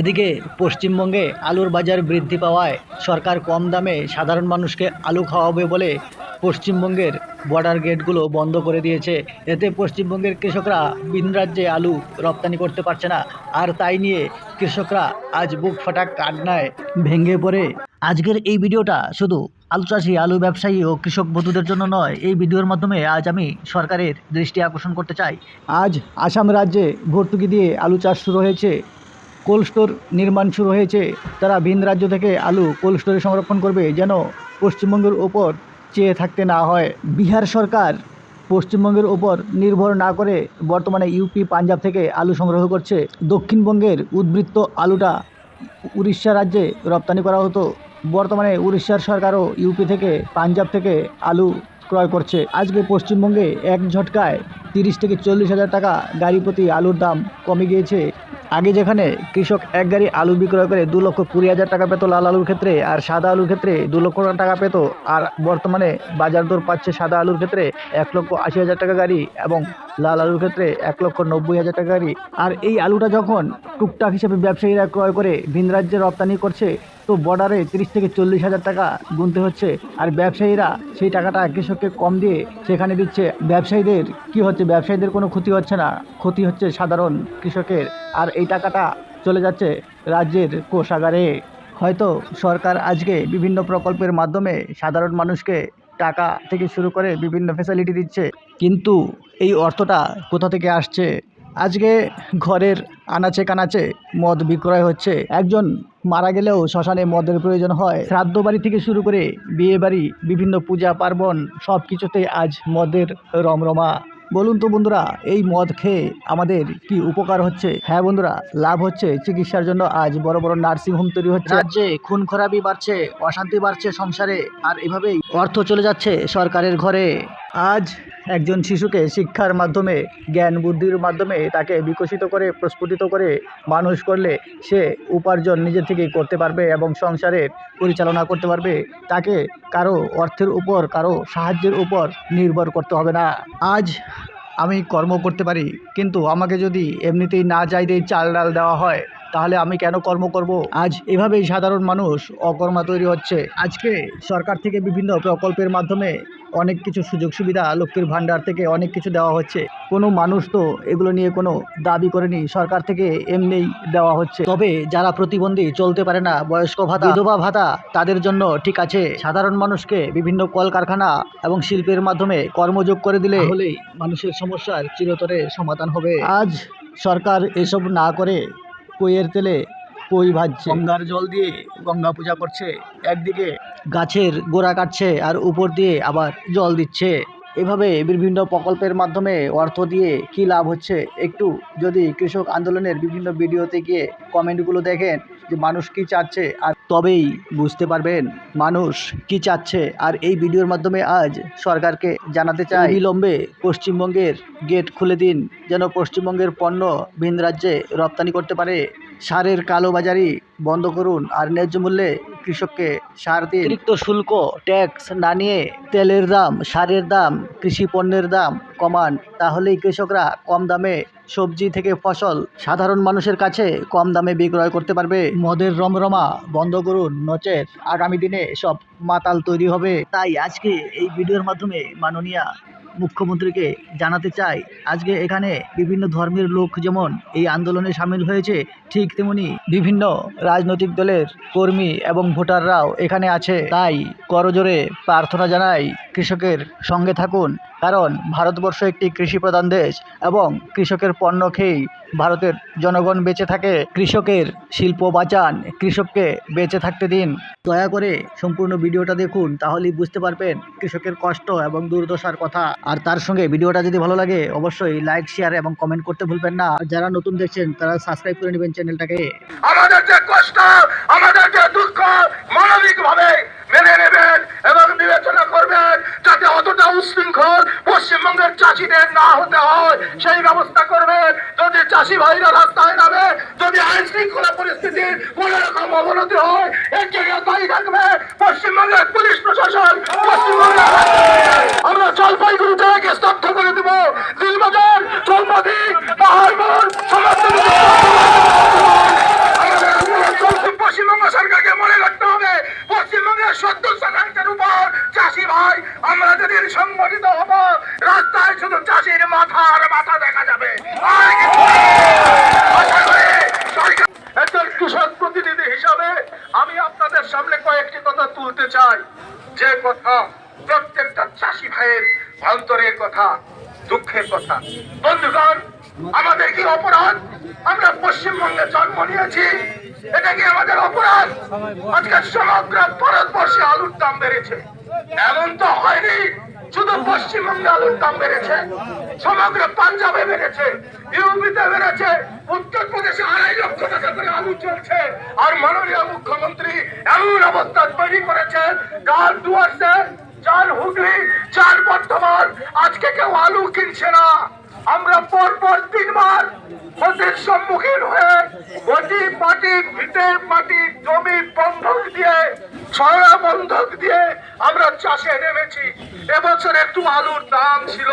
এদিকে পশ্চিমবঙ্গে আলুর বাজার বৃদ্ধি পাওয়ায় সরকার কম দামে সাধারণ মানুষকে আলু খাওয়াবে বলে পশ্চিমবঙ্গের বর্ডার গেটগুলো বন্ধ করে দিয়েছে। এতে পশ্চিমবঙ্গের কৃষকরা ভিন রাজ্যে আলু রপ্তানি করতে পারছে না। আর তাই নিয়ে কৃষকরা আজ বুক ফাটা কান্নায় ভেঙে পড়ে। আজকের এই ভিডিওটা শুধু আলু চাষি, আলু ব্যবসায়ী ও কৃষক বন্ধুদের জন্য নয়, এই ভিডিওর মাধ্যমে আজ আমি সরকারের দৃষ্টি আকর্ষণ করতে চাই। আজ আসাম রাজ্যে ভর্তুকি দিয়ে আলু চাষ শুরু হয়েছে। কোল্ড স্টোর নির্মাণ শুরু হয়েছে, তারা ভিন রাজ্য থেকে আলু কোল্ড স্টোরে সংরক্ষণ করবে যেন পশ্চিমবঙ্গের ওপর চেয়ে থাকতে না হয়। বিহার সরকার পশ্চিমবঙ্গের ওপর নির্ভর না করে বর্তমানে ইউপি, পাঞ্জাব থেকে আলু সংগ্রহ করছে। দক্ষিণবঙ্গের উদ্বৃত্ত আলুটা উড়িষ্যা রাজ্যে রপ্তানি করা হতো। বর্তমানে উড়িষ্যার সরকারও ইউপি থেকে, পাঞ্জাব থেকে আলু ক্রয় করছে। আজকে পশ্চিমবঙ্গে এক ঝটকায় তিরিশ থেকে চল্লিশ হাজার টাকা গাড়ি প্রতি আলুর দাম কমে গিয়েছে। আগে যেখানে কৃষক এক গাড়ি আলু বিক্রয় করে দু লক্ষ কুড়ি হাজার টাকা পেত লাল আলুর ক্ষেত্রে আর সাদা আলুর ক্ষেত্রে দু লক্ষ টাকা পেত, আর বর্তমানে বাজার দর পাচ্ছে সাদা আলুর ক্ষেত্রে এক লক্ষ আশি হাজার টাকা গাড়ি এবং লাল আলুর ক্ষেত্রে এক লক্ষ নব্বই হাজার টাকা গাড়ি। আর এই আলুটা যখন টুকটাক হিসেবে ব্যবসায়ীরা ক্রয় করে ভিন রাজ্যে রপ্তানি করছে তো বর্ডারে তিরিশ থেকে চল্লিশ হাজার টাকা গুনতে হচ্ছে। আর ব্যবসায়ীরা সেই টাকাটা কৃষককে কম দিয়ে সেখানে দিচ্ছে। ব্যবসায়ীদের কি হচ্ছে? ব্যবসায়ীদের কোনো ক্ষতি হচ্ছে না। ক্ষতি হচ্ছে সাধারণ কৃষকের। আর এই টাকাটা চলে যাচ্ছে রাজ্যের কোষাগারে। হয়তো সরকার আজকে বিভিন্ন প্রকল্পের মাধ্যমে সাধারণ মানুষকে টাকা থেকে শুরু করে বিভিন্ন ফ্যাসিলিটি দিচ্ছে। কিন্তু এই অর্থটা কোথা থেকে আসছে? আজকে ঘরের আনাচে কানাচে মদ বিক্রয় হচ্ছে। একজন মারা গেলেও শ্মশানে মদের প্রয়োজন হয়। শ্রাদ্ধ বাড়ি থেকে শুরু করে বিয়ে বাড়ি, বিভিন্ন পূজা, পার্বণ সব কিছুতে আজ মদের রমরমা। বলুন তো বন্ধুরা, এই মদ খেয়ে আমাদের কি উপকার হচ্ছে? হ্যাঁ বন্ধুরা, লাভ হচ্ছে। চিকিৎসার জন্য আজ বড় বড় নার্সিং হোম তৈরি হচ্ছে। রাজ্যে খুন খরাবি বাড়ছে, অশান্তি বাড়ছে সংসারে, আর এভাবেই অর্থ চলে যাচ্ছে সরকারের ঘরে। আজ একজন শিশুকে শিক্ষার মাধ্যমে, জ্ঞান বুদ্ধির মাধ্যমে তাকে বিকশিত করে, প্রস্ফুটিত করে মানুষ করলে সে উপার্জন নিজে থেকেই করতে পারবে এবং সংসারের পরিচালনা করতে পারবে। তাকে কারও অর্থের উপর, কারও সাহায্যের উপর নির্ভর করতে হবে না। আজ আমি কর্ম করতে পারি, কিন্তু আমাকে যদি এমনিতেই না চাইতেই চাল ডাল দেওয়া হয় তাহলে আমি কেন কর্ম করব? আজ এভাবেই সাধারণ মানুষ অকর্মা তৈরি হচ্ছে। আজকে সরকার থেকে বিভিন্ন প্রকল্পের মাধ্যমে অনেক কিছু সুযোগ সুবিধা, লক্ষ্মীর ভাণ্ডার থেকে অনেক কিছু দেওয়া হচ্ছে। কোনো মানুষ তো এগুলো নিয়ে কোনো দাবি করেনি, সরকার থেকে এমনিই দেওয়া হচ্ছে। তবে যারা প্রতিবন্ধী চলতে পারে না, বয়স্ক ভাতা, বিধবা ভাতা, তাদের জন্য ঠিক আছে। সাধারণ মানুষকে বিভিন্ন কলকারখানা এবং শিল্পের মাধ্যমে কর্মযোগ করে দিলে হলেই মানুষের সমস্যার চিরতরে সমাধান হবে। আজ সরকার এসব না করে কইয়ের তেলে কই ভাজছে। গঙ্গার জল দিয়ে গঙ্গা পূজা করছে। একদিকে গাছের গোড়া কাটছে আর উপর দিয়ে আবার জল দিচ্ছে। এভাবে বিভিন্ন প্রকল্পের মাধ্যমে অর্থ দিয়ে কি লাভ হচ্ছে একটু যদি কৃষক আন্দোলনের বিভিন্ন ভিডিওতে গিয়ে কমেন্টগুলো দেখেন। যে মানুষ কি চাচ্ছে? আর তবেই বুঝতে পারবেন মানুষ কি চাচ্ছে। আর এই ভিডিওর মাধ্যমে আজ সরকারকে জানাতে চাই, বিলম্বে পশ্চিমবঙ্গের গেট খুলে দিন, যেন পশ্চিমবঙ্গের পণ্য ভিন রাজ্যে রপ্তানি করতে পারে। সারের কালোবাজারি বন্ধ করুন, আর ন্যায্য মূল্যে কৃষককে সার দিন। অতিরিক্ত শুল্ক ট্যাক্স না নিয়ে তেলের দাম সারের দাম কৃষি পণ্যের দাম কমান তাহলেই কৃষকরা কম দামে সবজি থেকে ফসল সাধারণ মানুষের কাছে কম দামে বিক্রয় করতে পারবে। মদের রমরমা বন্ধ করুন নচেত। আগামী দিনে সব মাতাল তৈরি হবে। তাই আজকে এই ভিডিওর মাধ্যমে মাননীয়া মুখ্যমন্ত্রীকে জানাতে চাই আজকে এখানে বিভিন্ন ধর্মের লোক যেমন এই আন্দোলনে সামিল হয়েছে, ঠিক তেমনি বিভিন্ন রাজনৈতিক দলের কর্মী এবং ভোটাররাও এখানে আছে। তাই করজোরে প্রার্থনা জানাই কৃষকের সঙ্গে থাকুন, কারণ ভারতবর্ষ একটি কৃষি প্রধান দেশ এবং কৃষকের পণ্য খেয়েই ভারতের জনগণ বেঁচে থাকে। কৃষকের শিল্প বাঁচান, কৃষককে বেঁচে থাকতে দিন। দয়া করে সম্পূর্ণ ভিডিওটা দেখুন, তাহলেই বুঝতে পারবেন কৃষকের কষ্ট এবং দুর্দশার কথা। আর তার সঙ্গে ভিডিওটা যদি ভালো লাগে, অবশ্যই লাইক শেয়ার এবং কমেন্ট করতে ভুলবেন না। যারা নতুন দেখছেন, তারা সাবস্ক্রাইব করে নেবেন চ্যানেলটাকে। আমাদের যে কষ্ট, আমাদের যে দুঃখ মানবিক শৃঙ্খল পশ্চিমবঙ্গের চাষিদের না হতে হয়, সেই ব্যবস্থা করবে। যদি চাষি ভাইরা রাস্তায় নামে, যদি আইন শৃঙ্খলা পরিস্থিতির কোন রকম অবনতি হয় এর জন্য দায়ী থাকবে, পশ্চিমবঙ্গের পুলিশ প্রশাসন, পশ্চিমবঙ্গের আমরা জলপাইগুড়ি জেলাকে স্তব্ধ করে দেব। দিলবাজার সমস্ত পশ্চিমবঙ্গ সরকারকে মনে রাখতে হবে, পশ্চিমবঙ্গের সত্তর শুধু চাষির মাথা আর মাথা দেখা যাবে কৃষক প্রতিনিধি হিসাবে আমি আপনাদের সামনে কয়েকটি কথা তুলতে চাই। যে কথা প্রত্যেকটা চাষি ভাইয়ের কথা, দুঃখের কথা। বন্ধুগণ, আমাদের কি অপরাধ? আমরা পশ্চিমবঙ্গে জন্ম নিয়েছি। এটা কি আমাদের অপরাধ? আজকে সমগ্র ভারতবর্ষে আলুর দাম বেড়েছে। এমন তো হয়নি। শুধু পশ্চিমবঙ্গে আলুর দাম বেড়েছে, সমগ্র পাঞ্জাবে বেড়েছে, ইউপিতে বেড়েছে উত্তরপ্রদেশে আড়াই লক্ষ টাকা করে আলু চলছে। আর মাননীয় মুখ্যমন্ত্রী এমন অবস্থা তৈরি করেছেন, ডাল ডুয়ার্সে চাল হুগলি চার বর্ধমান, আজকে কেউ আলু কিনছে না। আমরা পর পর তিনবার ক্ষতির সম্মুখীন হয়ে মাটি ভিটের মাটি জমি বন্ধক দিয়ে ছড়া বন্ধক দিয়ে আমরা চাষে নেমেছি। এবছর একটু আলুর দাম ছিল।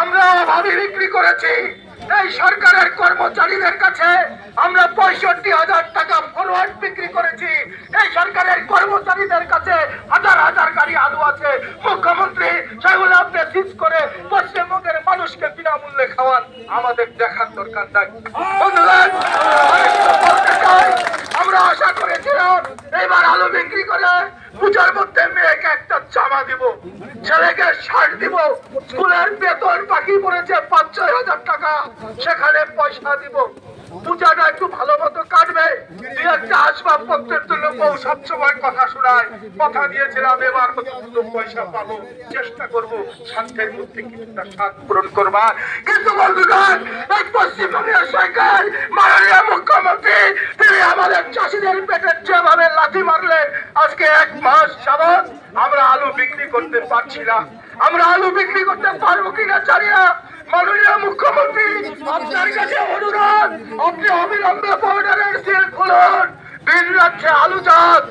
আমরা অভাবে বিক্রি করেছি। এই সরকারের কর্মচারীদের কাছে আমরা পঁয়ষট্টি হাজার টাকা ফরওয়ার্ড বিক্রি করেছি। এই সরকারের কর্মচারীদের কাছে হাজার হাজার গাড়ি আলু আছে। মুখ্যমন্ত্রী সেগুলো আপনি সিজ করে পশ্চিমবঙ্গের মানুষকে বিনামূল্যে খাওয়ান। আমাদের দেখার দরকার নাই বন্ধুগণ, আরেকটু বলতে চাই, আমরা আশা করেছিলাম এবার আলো বিক্রি করে পূজার মধ্যে মেয়েকে একটা জামা দিব, ছেলেকে শার্ট দিব, স্কুলের বেতন বাকি পড়েছে পাঁচ ছয় হাজার টাকা, সেখানে পয়সা দিব। পূজাটা একটু ভালো আসবাবপত্রের জন্য বউ সবসময় কথা শোনায়। কথা দিয়েছিলাম, এবার দুটো পয়সা পাবো। চেষ্টা করব স্বার্থের মধ্যে কিছুটা স্বাদ পূরণ করবার। কিন্তু বন্ধুগণ, এই পশ্চিমবঙ্গের সরকার, মাননীয় মুখ্যমন্ত্রী, তিনি আমাদের চাষিদের পেটে যেভাবে লাথি মারলেন, আজকে এক মাস যাবৎ আমরা আলু বিক্রি করতে পারছি না। আমরা আলু বিক্রি করতে পারব কিনা জানি না। মাননীয় মুখ্যমন্ত্রী, আপনার কাছে অনুরোধ, আপনি অবিলম্বে বর্ডারের সিল খুলুন। বিল রাজ্যে আলু চাষ